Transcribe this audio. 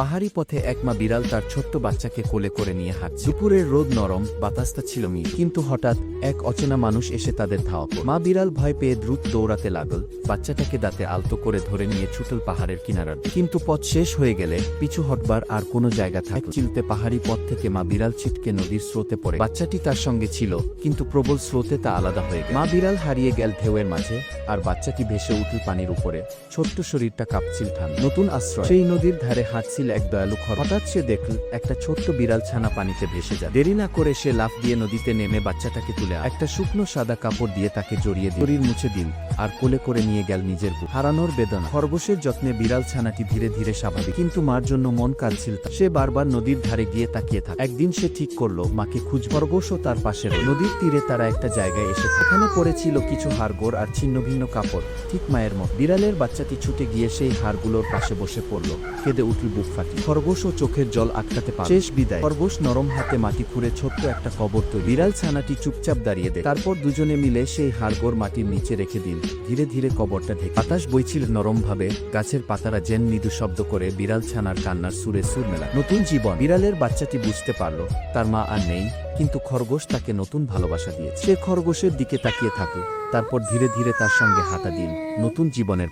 পাহাড়ি পথে এক মা বিড়াল তার ছোট্ট বাচ্চাকে কোলে করে নিয়ে হাঁটছে। দুপুরের রোদ নরম, বাতাসটা ছিল মি কিন্তু হঠাৎ এক অচেনা মানুষ এসে তাদের ধাওয়া। মা বিড়াল ভয় পেয়ে দ্রুত দৌড়াতে লাগল। বাচ্চাটাকে দাঁতে আলতো করে ধরে নিয়ে ছুটল পাহাড়ের কিনারার কিন্তু পথ শেষ হয়ে গেলে পিছু হটবার আর কোনো জায়গা থাক চিলতে পাহাড়ি পথ থেকে মা বিড়াল ছিটকে নদীর স্রোতে পড়ে। বাচ্চাটি তার সঙ্গে ছিল, কিন্তু প্রবল স্রোতে তা আলাদা হয়ে মা বিড়াল হারিয়ে গেল ঢেউয়ের মাঝে, আর বাচ্চাটি ভেসে উঠল পানির উপরে। ছোট্ট শরীরটা কাঁপছিল ঠান নতুন আশ্রয়। সেই নদীর ধারে হাঁটছিল এক দয়ালু খর হঠাৎ সে দেখল একটা ছোট্ট বিড়াল ছানা পানিতে ভেসে যায়। দেরি না করে সে লাফ দিয়ে নদীতে নেমে বাচ্চাটাকে তুলে একটা শুকনো সাদা কাপড় দিয়ে তাকে জড়িয়ে শরীর মুছে দিল আর কোলে করে নিয়ে গেল নিজের বুক। হারানোর বেদনা। খরগোশের যত্নে বিড়াল ছানাটি ধীরে ধীরে স্বাভাবিক। কিন্তু মার জন্য মন কাঁদছিল। সে বারবার নদীর ধারে গিয়ে তাকিয়ে থাকে। একদিন সে ঠিক করল, মাকে খুঁজ খরগোশও তার পাশে নদীর তীরে তারা একটা জায়গায় এসে সেখানে পড়েছিল কিছু হাড়গোড় আর ছিন্ন ভিন্ন কাপড়। ঠিক মায়ের মত। বিড়ালের বাচ্চাটি ছুটে গিয়ে সেই হাড়গুলোর পাশে বসে পড়ল। কেঁদে উঠল বুক। ফাটি খরগোশ ও চোখের জল আটকাতে পারল শেষ বিদায়। খরগোশ নরম হাতে মাটি খুঁড়ে ছোট্ট একটা কবর তৈরি। বিড়াল ছানাটি চুপচাপ দাঁড়িয়ে দেয় তারপর দুজনে মিলে সেই হাড়গোড় মাটির নিচে রেখে দিন। ধীরে ধীরে কবরটা ঢেকে বাতাস বইছিল নরমভাবে। গাছের পাতারা জেন মৃদু শব্দ করে বিড়াল ছানার কান্নার সুরে সুর মেলা নতুন জীবন। বিড়ালের বাচ্চাটি বুঝতে পারল তার মা আর নেই কিন্তু খরগোশ তাকে নতুন ভালোবাসা দিয়েছে। সে খরগোশের দিকে তাকিয়ে থাকল তারপর ধীরে ধীরে তার সঙ্গে হাঁটা দিন। নতুন জীবনের